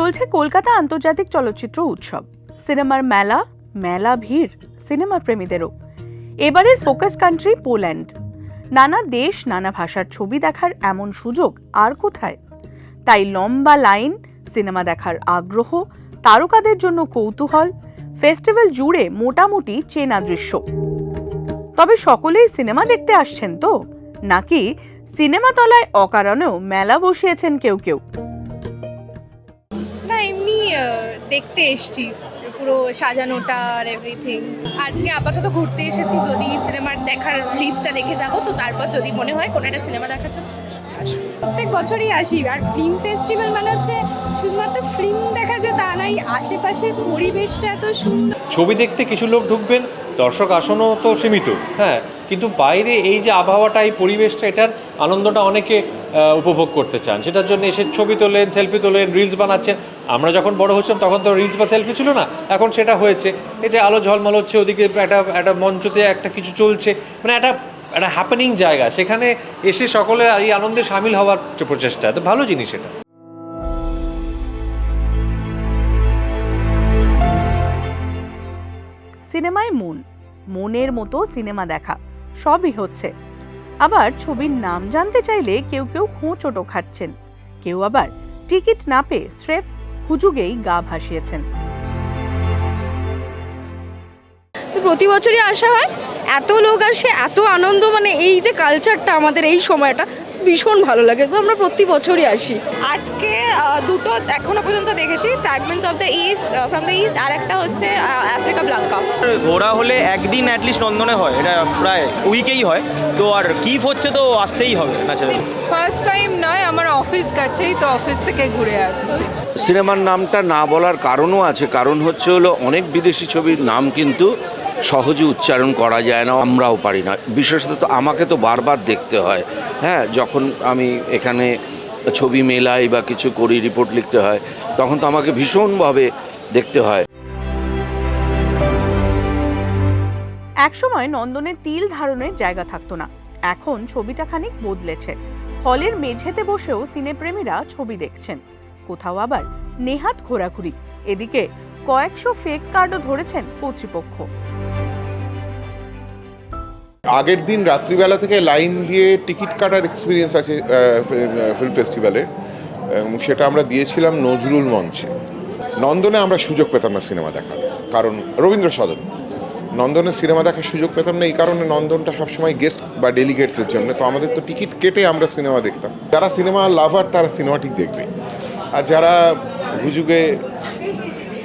চলছে কলকাতা আন্তর্জাতিক চলচ্চিত্র উৎসব। সিনেমার মেলা মেলা ভিড়, সিনেমা প্রেমীদেরও। এবারের ফোকাস কান্ট্রি পোল্যান্ড। নানা দেশ, নানা ভাষার ছবি দেখার এমন সুযোগ আর কোথায়? তাই লম্বা লাইন, সিনেমা দেখার আগ্রহ, তারকাদের জন্য কৌতূহল, ফেস্টিভ্যাল জুড়ে মোটামুটি চেনা দৃশ্য। তবে সকলেই সিনেমা দেখতে আসছেন তো? নাকি সিনেমাতলায় অকারণেও মেলা বসিয়েছেন কেউ কেউ? দেখতে এসছি পুরো সাজানোটা আর এভরিথিং আজকে আপাতত ঘুরতে এসেছি যদি সিনেমার দেখার লিস্টটা দেখে যাব তো তারপর যদি মনে হয় কোনো একটা সিনেমা দেখার জন্য প্রত্যেক বছরই আসি আর ফিল্ম ফেস্টিভ্যাল মানে হচ্ছে শুধুমাত্র ফিল্ম দেখা যায় তা নাই আশেপাশের পরিবেশটা এত সুন্দর। ছবি দেখতে কিছু লোক ঢুকবেন দর্শক আসনও তো সীমিত হ্যাঁ কিন্তু বাইরে এই যে আবহাওয়াটা, এই পরিবেশটা, এটার আনন্দটা অনেকে উপভোগ করতে চান। সেটার জন্য এসে ছবি তোলেন, সেলফি তোলেন রিলস বানাচ্ছেন। আমরা যখন বড় হচ্ছিলাম, তখন তো রিলস বা সেলফি ছিল না। এখন সেটা হয়েছে। এই যে আলো ঝলমল হচ্ছে, ওদিকে একটা একটা মঞ্চতে একটা কিছু চলছে। মানে একটা একটা হ্যাপেনিং জায়গা। সেখানে এসে সকলে এই আনন্দে সামিল হওয়ার প্রচেষ্টা, তো ভালো জিনিস এটা। সিনেমায় মন। মনের মতো সিনেমা দেখা। সবই হচ্ছে। আবার ছবির নাম জানতে চাইলে কেউ কেউ খোঁচোটো খাচ্ছেন। কেউ আবার টিকিট না পেয়ে স্রেফ হুজুগেই গা ভাসিয়েছেন। প্রতি বছরই আসা হয়? এত লোক আসে, এত আনন্দ মানে এই যে কালচারটা আমাদের এই সময়টা ভীষণ ভালো লাগে তো আমরা প্রতি বছরই আসি। আজকে দুটো এখনও পর্যন্ত দেখেছি fragments of the east from the east আর একটা হচ্ছে আফ্রিকা ব্লাঙ্কা ঘোরা হলে একদিন অ্যাটলিস্ট নন্দনে হয় এটা প্রায় উইকেই হয় তো আর কিফ হচ্ছে তো আসতেই হবে ন্যাচারালি ফার্স্ট টাইম নয় আমার অফিস কাছেই তো অফিস থেকে ঘুরে আসছি। সিনেমার নামটা না বলার কারণও আছে কারণ হচ্ছে হলো অনেক বিদেশি ছবির নাম কিন্তু সহজে উচ্চারণ করা যায় না, আমরাও পারি না। বিশেষত তো আমাকে তো বারবার দেখতে হয়। হ্যাঁ যখন আমি এখানে ছবি মেলাই বা কিছু করি, রিপোর্ট লিখতে হয়, তখন তো আমাকে ভীষণভাবে দেখতে হয়। একসময় নন্দনে তিল ধারণের জায়গা থাকতো না। এখন ছবিটা খানিক বদলেছে। হলের মেঝেতে বসেও সিনেপ্রেমীরা ছবি দেখছেন। কোথাও আবার নেহাত ঘোরাঘুরি। এদিকে কয়েকশো ফেক কার্ডও ধরেছেন কর্তৃপক্ষ। আগের দিন রাত্রিবেলা থেকে লাইন দিয়ে টিকিট কাটার এক্সপিরিয়েন্স আছে ফিল্ম ফেস্টিভ্যালের সেটা আমরা দিয়েছিলাম নজরুল মঞ্চে। নন্দনে আমরা সুযোগ পেতাম না সিনেমা দেখার, কারণ রবীন্দ্র সদন। নন্দনে সিনেমা দেখার সুযোগ পেতাম না, এই কারণে নন্দনটা সবসময় গেস্ট বা ডেলিগেটসের জন্য। তো আমাদের তো টিকিট কেটে আমরা সিনেমা দেখতাম। যারা সিনেমা লাভার তারা সিনেমা ঠিক দেখবে। আর যারা হুজুগে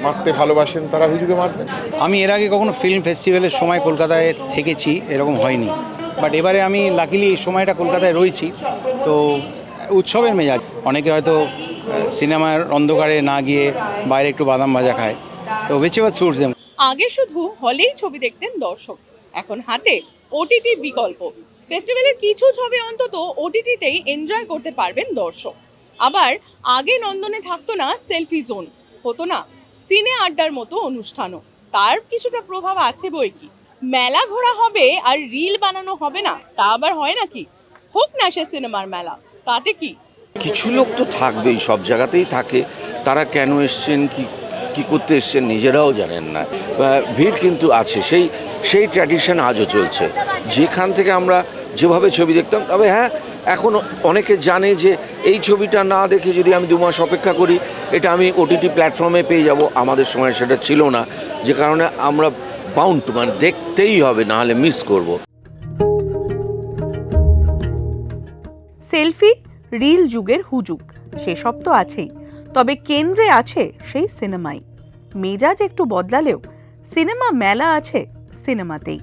মারতে ভালোবাসেন তারা হুজুগে মারবেন আমি এর আগে কখনো ফিল্ম ফেস্টিভ্যালের সময় কলকাতায় থেকেছি এরকম হয়নি। বাট এবারে আমি লাকিলি এই সময়টা কলকাতায় রয়েছি তো উৎসবের মেজাজ। অনেকে হয়তো সিনেমার অন্ধকারে না গিয়ে বাইরে একটু বাদাম ভাজা খায় তো বেছে বা সুটস দেম আগে শুধু হলেই ছবি দেখতেন দর্শক এখন হাতে ওটিটি বিকল্প। ফেস্টিভ্যালের কিছু ছবি অন্তত ওটিটিতেই এনজয় করতে পারবেন দর্শক। আবার আগে নন্দনে থাকতো না সেলফি জোন হতো না সিনে আড্ডার মতো অনুষ্ঠানও। তার কিছুটা প্রভাব আছে বই কি। মেলা ঘোরা হবে আর রিল বানানো হবে না, তা আবার হয় নাকি? হোক না সে সিনেমার মেলা, তাতে কি? কিছু লোক তো থাকবেই, সব জায়গাতেই থাকে। তারা কেন এসছেন, কি কি করতে এসছেন নিজেরাও জানেন না। ভিড় কিন্তু আছে। সেই সেই ট্র্যাডিশন আজও চলছে। যেখান থেকে আমরা যেভাবে ছবি দেখতাম, তবে হ্যাঁ এখন অনেকে জানে যে এই ছবিটা না দেখে যদি আমি দু মাস অপেক্ষা করি, এটা আমি ওটিটি প্ল্যাটফর্মে পেয়ে যাব। আমাদের সময় সেটা ছিল না। যে কারণে আমরা বাউন্ড মানে দেখতেই হবে, না হলে মিস করব। সেলফি রিল যুগের হুজুগ, সেসব তো আছেই। তবে কেন্দ্রে আছে সেই সিনেমাই। মেজাজ একটু বদলালেও সিনেমা মেলা আছে সিনেমাতেই।